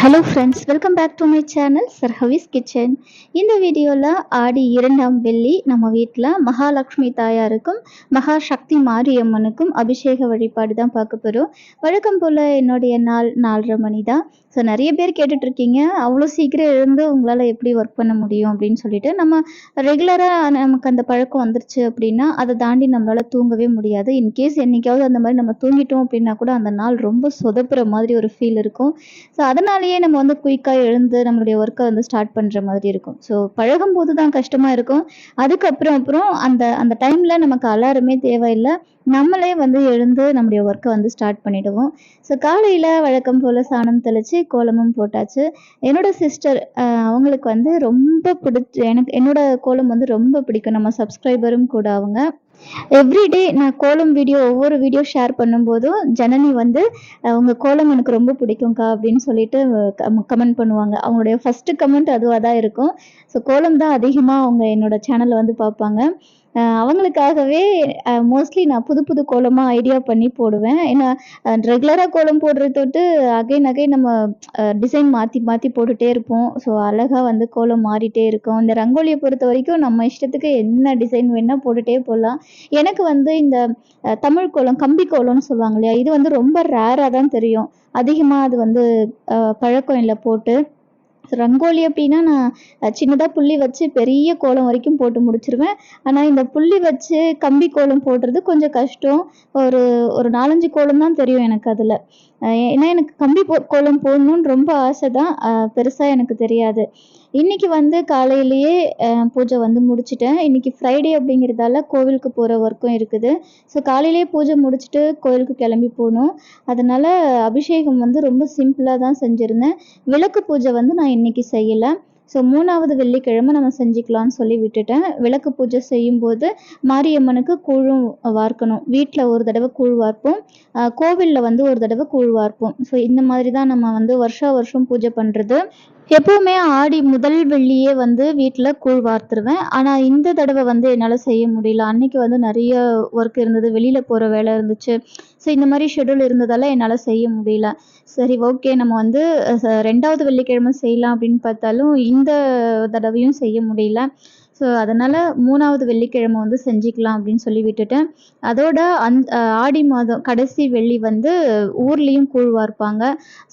hello friends welcome back to my channel சர்ஹவிஸ் kitchen இந்த வீடியோவில் ஆடி இரண்டாம் வெள்ளி நம்ம வீட்டில் மகாலட்சுமி தாயாருக்கும் மகா சக்தி மாரியம்மனுக்கும் அபிஷேக வழிபாடு தான் பார்க்க போகிறோம் வழக்கம் போல் என்னுடைய நாள் நாலரை மணி தான் ஸோ நிறைய பேர் கேட்டுட்ருக்கீங்க அவ்வளோ சீக்கிரம் எழுந்து உங்களால் எப்படி ஒர்க் பண்ண முடியும் அப்படின்னு சொல்லிட்டு நம்ம ரெகுலராக நமக்கு அந்த பழக்கம் வந்துருச்சு அப்படின்னா அதை தாண்டி நம்மளால் தூங்கவே முடியாது. இன்கேஸ் என்றைக்காவது அந்த மாதிரி நம்ம தூங்கிட்டோம் அப்படின்னா கூட அந்த நாள் ரொம்ப சொதப்புற மாதிரி ஒரு ஃபீல் இருக்கும். ஸோ அதனாலேயே நம்ம வந்து குயிக்காக எழுந்து நம்மளுடைய ஒர்க்கை வந்து ஸ்டார்ட் பண்ணுற மாதிரி இருக்கும். ஸோ பழகும் போது தான் கஷ்டமாக இருக்கும். அதுக்கப்புறம் அப்புறம் அந்த அந்த டைமில் நமக்கு அலாரமே தேவையில்லை. நம்மளே வந்து எழுந்து நம்முடைய ஒர்க்கை வந்து ஸ்டார்ட் பண்ணிடுவோம். ஸோ காலையில் வழக்கம் போல் சாணம் தெளித்து கோலமும் போட்டாச்சு. என்னோட சிஸ்டர் அவங்களுக்கு வந்து ரொம்ப பிடிச்ச எனக்கு என்னோட கோலம் வந்து ரொம்ப பிடிக்கும். நம்ம சப்ஸ்கிரைபரும் கூட அவங்க. எவ்ரிடே நான் கோலம் வீடியோ ஒவ்வொரு வீடியோ ஷேர் பண்ணும்போதும் ஜனனி வந்து உங்கள் கோலம் எனக்கு ரொம்ப பிடிக்கும்க்கா அப்படின்னு சொல்லிட்டு கமெண்ட் பண்ணுவாங்க. அவங்களுடைய ஃபஸ்ட்டு கமெண்ட் அதுவாக தான் இருக்கும். ஸோ கோலம் தான் அதிகமாக அவங்க என்னோட சேனலில் வந்து பார்ப்பாங்க. அவங்களுக்காகவே மோஸ்ட்லி நான் புது புது கோலமாக ஐடியா பண்ணி போடுவேன். ஏன்னா ரெகுலராக கோலம் போடுறத தொட்டு அகைன் அகைன் நம்ம டிசைன் மாற்றி மாற்றி போட்டுகிட்டே இருப்போம். ஸோ அழகாக வந்து கோலம் மாறிட்டே இருக்கும். இந்த ரங்கோலியை பொறுத்த வரைக்கும் நம்ம இஷ்டத்துக்கு என்ன டிசைன் வேணால் போட்டுகிட்டே போகலாம் எனக்கு வந்து இந்த தமிழ் கோலம் கம்பி கோலம்னு சொல்லுவாங்க இல்லையா? இது வந்து ரொம்ப ரேராக தான் தெரியும். அதிகமாக அது வந்து பழக்கம் இல்லை போட்டு. ரங்கோலி அப்படின்னா நான் சின்னதாக புள்ளி வச்சு பெரிய கோலம் வரைக்கும் போட்டு முடிச்சிருவேன். ஆனால் இந்த புள்ளி வச்சு கம்பி கோலம் போடுறது கொஞ்சம் கஷ்டம். ஒரு ஒரு நாலஞ்சு கோலம் தான் தெரியும் எனக்கு அதில். ஏன்னா எனக்கு கம்பி போ கோலம் போடணும்னு ரொம்ப ஆசை தான் பெருசாக எனக்கு தெரியாது. இன்னைக்கு வந்து காலையிலேயே பூஜை வந்து முடிச்சிட்டேன். இன்னைக்கு ஃப்ரைடே அப்படிங்கிறதால கோவிலுக்கு போகிற ஒர்க்கும் இருக்குது. ஸோ காலையிலேயே பூஜை முடிச்சுட்டு கோவிலுக்கு கிளம்பி போகணும். அதனால் அபிஷேகம் வந்து ரொம்ப சிம்பிளாக தான் செஞ்சுருந்தேன். விளக்கு பூஜை வந்து நான் இன்னைக்கு செய்யலை. ஸோ மூணாவது வெள்ளிக்கிழமை நம்ம செஞ்சுக்கலாம்னு சொல்லி விட்டுட்டேன். விளக்கு பூஜை செய்யும்போது மாரியம்மனுக்கு கூழும் வார்க்கணும். வீட்டில் ஒரு தடவை கூழ் வார்ப்போம். கோவிலில் வந்து ஒரு தடவை கூழ் வார்ப்போம். ஸோ இந்த மாதிரி தான் நம்ம வந்து வருஷா வருஷம் பூஜை பண்ணுறது எப்போவுமே ஆடி முதல் வெள்ளியே வந்து வீட்டில் கூழ் வார்த்துருவேன். ஆனால் இந்த தடவை வந்து என்னால் செய்ய முடியல. அன்னைக்கு வந்து நிறைய ஒர்க் இருந்தது. வெளியில் போகிற வேலை இருந்துச்சு. ஸோ இந்த மாதிரி ஷெடியூல் இருந்ததால் என்னால் செய்ய முடியல. சரி ஓகே நம்ம வந்து ரெண்டாவது வெள்ளிக்கிழமை செய்யலாம் அப்படின்னு பார்த்தாலும் இந்த தடவையும் செய்ய முடியல. ஸோ அதனால் மூணாவது வெள்ளிக்கிழமை வந்து செஞ்சுக்கலாம் அப்படின்னு சொல்லி விட்டுட்டேன். அதோட அந் ஆடி மாதம் கடைசி வெள்ளி வந்து ஊர்லேயும் கூழ் வார்ப்பாங்க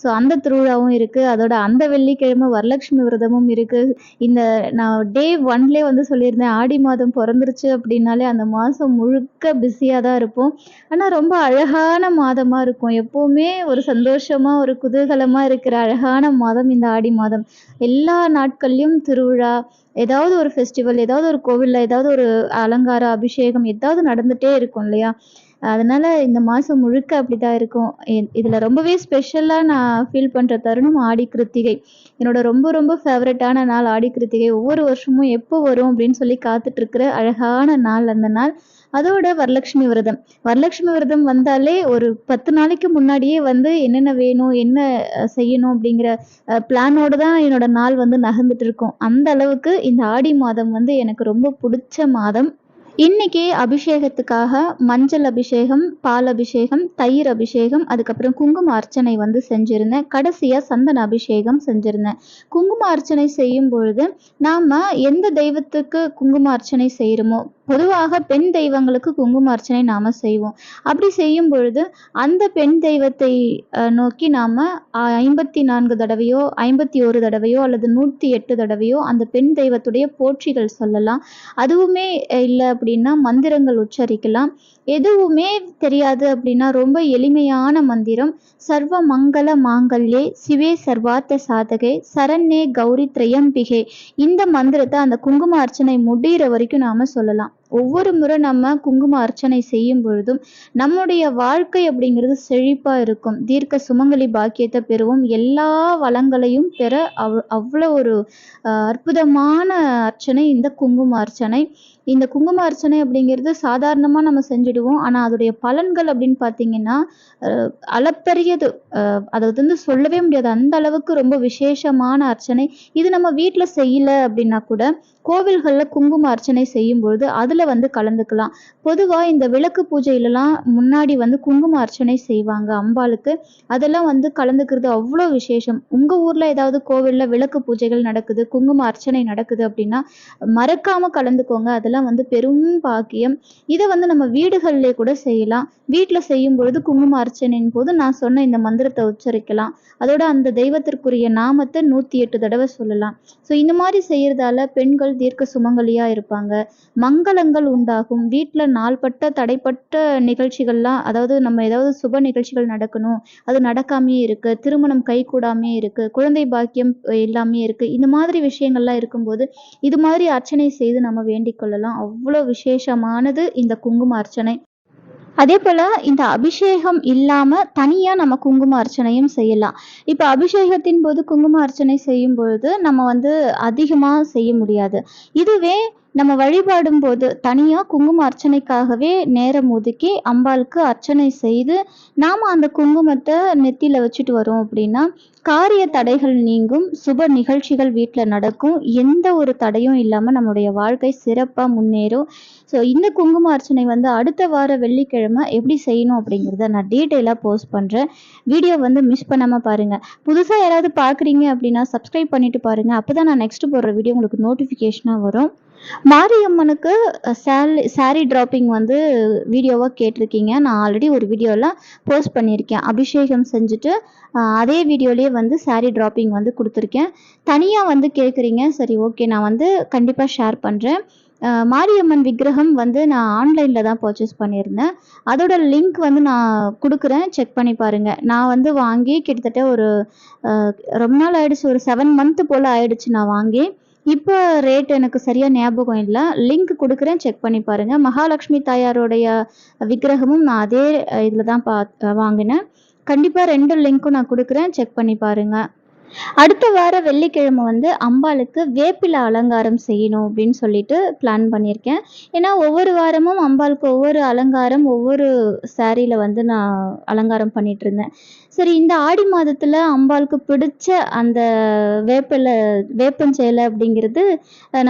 ஸோ அந்த திருவிழாவும் இருக்குது அதோட அந்த வெள்ளிக்கிழமை வரலட்சுமி விரதமும் இருக்குது இந்த நான் டே ஒன்லேயே வந்து சொல்லியிருந்தேன் ஆடி மாதம் பிறந்துருச்சு அப்படின்னாலே அந்த மாதம் முழுக்க பிஸியாக தான் இருப்போம். ஆனால் ரொம்ப அழகான மாதமாக இருக்கும். எப்போவுமே ஒரு சந்தோஷமாக ஒரு குதூகலமாக இருக்கிற அழகான மாதம் இந்த ஆடி மாதம். எல்லா நாட்கள்லேயும் திருவிழா ஏதாவது ஒரு ஃபெஸ்டிவல் ஏதாவது ஒரு கோவிலில் ஏதாவது ஒரு அலங்கார அபிஷேகம் ஏதாவது நடந்துகிட்டே இருக்கும் இல்லையா? அதனால் இந்த மாதம் முழுக்க அப்படி தான் இருக்கும் இதில் ரொம்பவே ஸ்பெஷலாக நான் ஃபீல் பண்ணுற தருணம் ஆடி கிருத்திகை. என்னோட ரொம்ப ரொம்ப ஃபேவரட்டான நாள் ஆடி கிருத்திகை. ஒவ்வொரு வருஷமும் எப்போ வரும் அப்படின்னு சொல்லி காத்துட்ருக்கிற அழகான நாள் அந்த நாள். அதோட வரலட்சுமி விரதம். வரலட்சுமி விரதம் வந்தாலே ஒரு பத்து நாளைக்கு முன்னாடியே வந்து என்னென்ன வேணும் என்ன செய்யணும் அப்படிங்கிற பிளானோடு தான் என்னோட நாள் வந்து நகர்ந்துட்டு இருக்கும் அந்த அளவுக்கு இந்த ஆடி மாதம் வந்து எனக்கு ரொம்ப பிடிச்ச மாதம். இன்னைக்கு அபிஷேகத்துக்காக மஞ்சள் அபிஷேகம் பால் அபிஷேகம் தயிர் அபிஷேகம் அதுக்கப்புறம் குங்கும அர்ச்சனை வந்து செஞ்சுருந்தேன். கடைசியாக சந்தன அபிஷேகம் செஞ்சுருந்தேன். குங்கும அர்ச்சனை செய்யும் பொழுது நாம் எந்த தெய்வத்துக்கு குங்கும அர்ச்சனை செய்கிறோமோ பொதுவாக பெண் தெய்வங்களுக்கு குங்கும அர்ச்சனை நாம் செய்வோம். அப்படி செய்யும் பொழுது அந்த பெண் தெய்வத்தை நோக்கி நாம் ஐம்பத்தி நான்கு தடவையோ ஐம்பத்தி ஒரு தடவையோ அல்லது நூற்றி எட்டு தடவையோ அந்த பெண் தெய்வத்துடைய போற்றிகள் சொல்லலாம். அதுவுமே இல்லை அப்படின்னா மந்திரங்கள் உச்சரிக்கலாம். எதுவுமே தெரியாது அப்படின்னா ரொம்ப எளிமையான மந்திரம். சர்வ மங்கள மாங்கல்யே சிவே சர்வார்த்த சாதகே சரண்யே கௌரி திரையம்பிகே. இந்த மந்திரத்தை அந்த குங்கும அர்ச்சனை முடிகிற வரைக்கும் நாம சொல்லலாம். ஒவ்வொரு முறை நம்ம குங்கும அர்ச்சனை செய்யும் பொழுதும் நம்முடைய வாழ்க்கை அப்படிங்கிறது செழிப்பா இருக்கும். தீர்க்க சுமங்கலி பாக்கியத்தை பெறுவோம். எல்லா வளங்களையும் பெற அவ் அவ்வளோ ஒரு அற்புதமான அர்ச்சனை இந்த குங்கும அர்ச்சனை. இந்த குங்கும அர்ச்சனை அப்படிங்கிறது சாதாரணமாக நம்ம செஞ்சுடுவோம். ஆனால் அதோடைய பலன்கள் அப்படின்னு பார்த்தீங்கன்னா அளப்பரியது. அதை வந்து சொல்லவே முடியாது. அந்த அளவுக்கு ரொம்ப விசேஷமான அர்ச்சனை. இது நம்ம வீட்டில் செய்யலை அப்படின்னா கூட கோவில்களில் குங்கும அர்ச்சனை செய்யும் பொழுது அதில் இதில் வந்து கலந்துக்கலாம். பொதுவாக இந்த விளக்கு பூஜையிலலாம் முன்னாடி வந்து குங்கும அர்ச்சனை செய்வாங்க அம்பாளுக்கு. அதெல்லாம் வந்து கலந்துக்கிறது அவ்வளோ விசேஷம். உங்கள் ஊரில் ஏதாவது கோவிலில் விளக்கு பூஜைகள் நடக்குது குங்கும அர்ச்சனை நடக்குது அப்படின்னா மறக்காமல் கலந்துக்கோங்க. அதெல்லாம் வந்து பெரும் பாக்கியம். இதை வந்து நம்ம வீடுகளிலே கூட செய்யலாம். வீட்டில் செய்யும் பொழுது குங்கும அர்ச்சனையின் போது நான் சொன்ன இந்த மந்திரத்தை உச்சரிக்கலாம். அதோட அந்த தெய்வத்திற்குரிய நாமத்தை நூற்றி எட்டு தடவை சொல்லலாம். ஸோ இந்த மாதிரி செய்யறதால பெண்கள் தீர்க்க சுமங்கலியாக இருப்பாங்க. மங்களங்கள் உண்டாகும். வீட்டில் நாள்பட்ட தடைப்பட்ட நிகழ்ச்சிகள்லாம் அதாவது நம்ம ஏதாவது சுப நிகழ்ச்சிகள் நடக்கணும். அது நடக்காமையே இருக்கு. திருமணம் கை இருக்குது இருக்கு. குழந்தை பாக்கியம் இல்லாமையே இருக்கு. இந்த மாதிரி விஷயங்கள்லாம் இருக்கும்போது இது மாதிரி அர்ச்சனை செய்து நம்ம வேண்டிக் கொள்ளலாம். அவ்வளோ விசேஷமானது இந்த குங்கும அர்ச்சனை. அதே போல் இந்த அபிஷேகம் இல்லாமல் தனியாக நம்ம குங்கும அர்ச்சனையும் செய்யலாம். இப்போ அபிஷேகத்தின் போது குங்கும அர்ச்சனை செய்யும் பொழுது நம்ம வந்து அதிகமாக செய்ய முடியாது. இதுவே நம்ம வழிபாடும் போது தனியாக குங்கும அர்ச்சனைக்காகவே நேரம் ஒதுக்கி அம்பாளுக்கு அர்ச்சனை செய்து நாம் அந்த குங்குமத்தை நெத்தியில் வச்சுட்டு வரோம் அப்படின்னா காரிய தடைகள் நீங்கும் சுப நிகழ்ச்சிகள் வீட்டில் நடக்கும். எந்த ஒரு தடையும் இல்லாமல் நம்முடைய வாழ்க்கை சிறப்பாக முன்னேறும். ஸோ இந்த குங்கும அர்ச்சனை வந்து அடுத்த வார வெள்ளிக்கிழமை எப்படி செய்யணும் அப்படிங்கிறத நான் டீட்டெயிலாக போஸ்ட் பண்ணுறேன் வீடியோ வந்து மிஸ் பண்ணாமல் பாருங்கள் புதுசாக யாராவது பார்க்குறீங்க அப்படின்னா சப்ஸ்கிரைப் பண்ணிட்டு பாருங்கள் அப்போ தான் நான் நெக்ஸ்ட் போடுற வீடியோ உங்களுக்கு நோட்டிஃபிகேஷனாக வரும். மாரியம்மனுக்கு சேலி சாரீ ட்ராப்பிங் வந்து வீடியோவாக கேட்டிருக்கீங்க. நான் ஆல்ரெடி ஒரு வீடியோவில் போஸ்ட் பண்ணியிருக்கேன். அபிஷேகம் செஞ்சுட்டு அதே வீடியோலேயே வந்து சாரீ ட்ராப்பிங் வந்து கொடுத்துருக்கேன். தனியாக வந்து கேட்குறீங்க. சரி ஓகே நான் வந்து கண்டிப்பாக ஷேர் பண்ணுறேன் மாரியம்மன் விக்கிரகம் வந்து நான் ஆன்லைனில் தான் பர்ச்சேஸ் பண்ணியிருந்தேன். அதோட லிங்க் வந்து நான் கொடுக்குறேன். செக் பண்ணி பாருங்கள் நான் வந்து வாங்கி கிட்டத்தட்ட ஒரு ரொம்ப நாள் ஆயிடுச்சு. ஒரு செவன் மந்த்து போல் ஆயிடுச்சு நான் வாங்கி. இப்போ ரேட் எனக்கு சரியாக ஞாபகம் இல்லை. லிங்க் கொடுக்குறேன் செக் பண்ணி பாருங்கள் மகாலட்சுமி தாயாருடைய விக்கிரகமும் நான் அதே இதில் தான் பா வாங்கினேன். கண்டிப்பாக ரெண்டு லிங்க்கும் நான் கொடுக்குறேன் செக் பண்ணி பாருங்கள் அடுத்த வார வெள்ளிக்கிழமை வந்து அம்பாளுக்கு வேப்பில அலங்காரம் செய்யணும் அப்படின்னு சொல்லிட்டு பிளான் பண்ணியிருக்கேன். ஏன்னா ஒவ்வொரு வாரமும் அம்பாளுக்கு ஒவ்வொரு அலங்காரம் ஒவ்வொரு சாரியில் வந்து நான் அலங்காரம் பண்ணிட்டு இருந்தேன். சரி இந்த ஆடி மாதத்தில் அம்பாளுக்கு பிடிச்ச அந்த வேப்பில வேப்பஞ்சேலை அப்படிங்கிறது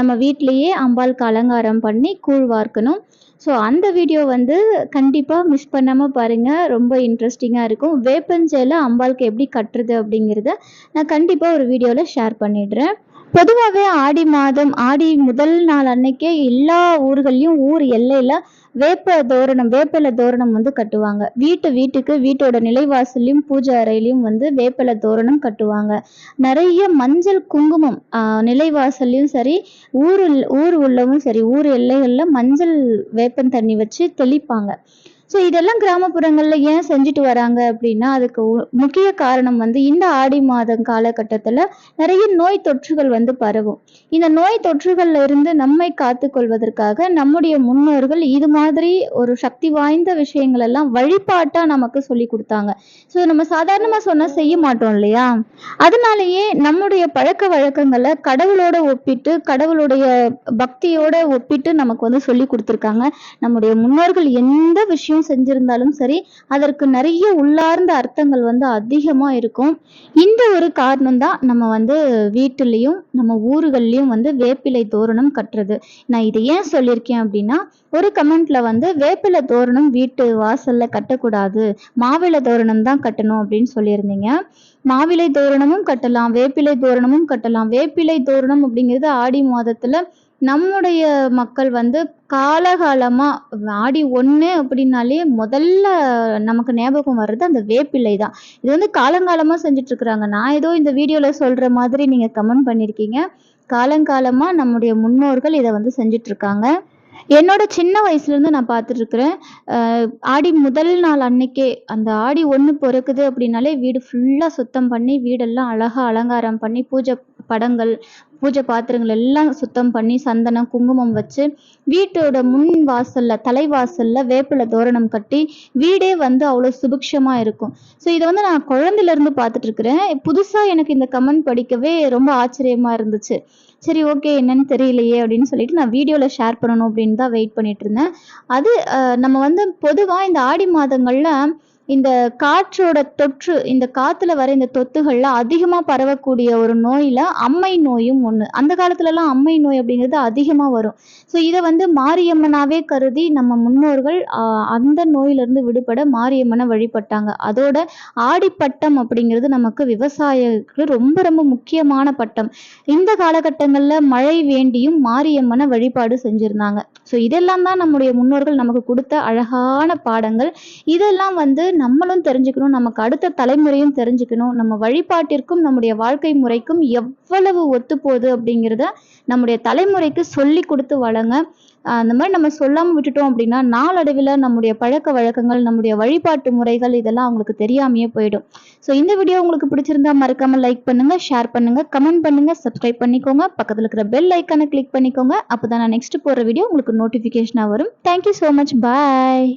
நம்ம வீட்லேயே அம்பாளுக்கு அலங்காரம் பண்ணி கூழ் வார்க்கணும். ஸோ அந்த வீடியோ வந்து கண்டிப்பாக மிஸ் பண்ணாமல் பாருங்கள் ரொம்ப இன்ட்ரெஸ்டிங்காக இருக்கும். வேப்பஞ்சேல அம்பாளுக்கு எப்படி கட்டுறது அப்படிங்கிறத நான் கண்டிப்பாக ஒரு வீடியோவில் ஷேர் பண்ணிடுறேன். பொதுவாகவே ஆடி மாதம் ஆடி முதல் நாள் அன்னைக்கே எல்லா ஊர்கள்லையும் ஊர் எல்லையில் வேப்ப தோரணம் வேப்பில தோரணம் வந்து கட்டுவாங்க. வீட்டு வீட்டுக்கு வீட்டோட நிலைவாசல்லையும் பூஜை அறையிலையும் வந்து வேப்பில தோரணம் கட்டுவாங்க. நிறைய மஞ்சள் குங்குமம் நிலைவாசல்லையும் சரி ஊர் ஊர் உள்ளவும் சரி ஊர் எல்லைகளில் மஞ்சள் வேப்பன் தண்ணி வச்சு தெளிப்பாங்க. ஸோ இதெல்லாம் கிராமப்புறங்களில் ஏன் செஞ்சுட்டு வராங்க அப்படின்னா அதுக்கு முக்கிய காரணம் வந்து இந்த ஆடி மாதம் காலகட்டத்தில் நிறைய நோய் தொற்றுகள் வந்து பரவும். இந்த நோய் தொற்றுகள்ல இருந்து நம்மை காத்து கொள்வதற்காக நம்முடைய முன்னோர்கள் இது மாதிரி ஒரு சக்தி வாய்ந்த விஷயங்கள் எல்லாம் வழிபாட்டா நமக்கு சொல்லி கொடுத்தாங்க. ஸோ நம்ம சாதாரணமாக சொன்னால் செய்ய மாட்டோம் இல்லையா? அதனாலேயே நம்முடைய பழக்க வழக்கங்களை கடவுளோட ஒப்பிட்டு கடவுளுடைய பக்தியோட ஒப்பிட்டு நமக்கு வந்து சொல்லி கொடுத்துருக்காங்க. நம்முடைய முன்னோர்கள் எந்த விஷயம் செஞ்சிருந்தாலும் சரி அதற்கு நிறைய உள்ளார்ந்த அர்த்தங்கள் வந்து அதிகமாக இருக்கும். இந்த ஒரு காரணம் தான் நம்ம வந்து வீட்டுலேயும் நம்ம ஊர்கள்லேயும் வந்து வேப்பிலை தோரணம் கட்டுறது. நான் இதை ஏன் சொல்லியிருக்கேன் அப்படின்னா ஒரு கமெண்ட்ல வந்து வேப்பிலை தோரணம் வீட்டு வாசல்ல கட்டக்கூடாது மாவிலை தோரணம் தான் கட்டணும் அப்படின்னு சொல்லியிருந்தீங்க. மாவிலை தோரணமும் கட்டலாம் வேப்பிலை தோரணமும் கட்டலாம். வேப்பிலை தோரணம் அப்படிங்கிறது ஆடி மாதத்துல நம்முடைய மக்கள் வந்து காலகாலமாக ஆடி ஒன்று அப்படின்னாலே முதல்ல நமக்கு ஞாபகம் வர்றது அந்த வேப்பிலை தான். இது வந்து காலங்காலமாக செஞ்சிட்ருக்குறாங்க நான் ஏதோ இந்த வீடியோவில் சொல்கிற மாதிரி நீங்கள் கமெண்ட் பண்ணியிருக்கீங்க காலங்காலமாக நம்முடைய முன்னோர்கள் இதை வந்து செஞ்சிட்ருக்காங்க என்னோட சின்ன வயசுலேருந்து நான் பார்த்துட்ருக்குறேன். ஆடி முதல் நாள் அன்னைக்கே அந்த ஆடி ஒன்று பிறக்குது அப்படின்னாலே வீடு ஃபுல்லாக சுத்தம் பண்ணி வீடெல்லாம் அழகாக அலங்காரம் பண்ணி பூஜை படங்கள் பூஜை பாத்திரங்கள் எல்லாம் சுத்தம் பண்ணி சந்தனம் குங்குமம் வச்சு வீட்டோட முன் வாசல்ல தலைவாசல்ல வேப்பில தோரணம் கட்டி வீடே வந்து அவ்வளோ சுபிக்ஷமா இருக்கும். ஸோ இதை வந்து நான் குழந்தையில இருந்து பார்த்துட்டு இருக்கிறேன் புதுசா எனக்கு இந்த கமெண்ட் படிக்கவே ரொம்ப ஆச்சரியமா இருந்துச்சு. சரி ஓகே என்னன்னு தெரியலையே அப்படின்னு சொல்லிட்டு நான் வீடியோவில் ஷேர் பண்ணணும் அப்படின்னு தான் வெயிட் பண்ணிட்டு இருந்தேன். அது நம்ம வந்து பொதுவாக இந்த ஆடி மாதங்களில் இந்த காற்றோட தொற்று இந்த காற்றுல வர இந்த தொத்துகளில் அதிகமாக பரவக்கூடிய ஒரு நோயில் அம்மை நோயும் ஒன்று அந்த காலத்துலலாம் அம்மை நோய் அப்படிங்கிறது அதிகமாக வரும். ஸோ இதை வந்து மாரியம்மனாவே கருதி நம்ம முன்னோர்கள் அந்த நோயிலிருந்து விடுபட மாரியம்மனை வழிபட்டாங்க. அதோட ஆடிப்பட்டம் அப்படிங்கிறது நமக்கு விவசாயிகளுக்கு ரொம்ப ரொம்ப முக்கியமான பட்டம். இந்த காலகட்டங்களில் மழை வேண்டியும் மாரியம்மனை வழிபாடு செஞ்சுருந்தாங்க. ஸோ இதெல்லாம் தான் நம்முடைய முன்னோர்கள் நமக்கு கொடுத்த அழகான பாடங்கள். இதெல்லாம் வந்து நம்மளும் தெரிஞ்சுக்கணும் நமக்கு அடுத்த தலைமுறையும் தெரிஞ்சுக்கணும். நம்ம வழிபாட்டிற்கும் நம்முடைய வாழ்க்கை முறைக்கும் எவ்வளவு ஒத்து போகுது அப்படிங்கிறத நம்முடைய தலைமுறைக்கு சொல்லி கொடுத்து வளங்க. அந்த மாதிரி நம்ம சொல்லாமல் விட்டுட்டோம் அப்படின்னா நாளடைவில் நம்முடைய பழக்க வழக்கங்கள் நம்முடைய வழிபாட்டு முறைகள் இதெல்லாம் அவங்களுக்கு தெரியாமையே போயிடும். ஸோ இந்த வீடியோ உங்களுக்கு பிடிச்சிருந்தா மறக்காமல் லைக் பண்ணுங்கள் ஷேர் பண்ணுங்கள் கமெண்ட் பண்ணுங்கள் சப்ஸ்கிரைப் பண்ணிக்கோங்க. பக்கத்தில் இருக்கிற பெல் ஐக்கானை கிளிக் பண்ணிக்கோங்க. அப்போ தான் நான் நெக்ஸ்ட் போடுற வீடியோ உங்களுக்கு நோட்டிஃபிகேஷனாக வரும். Thank you so much bye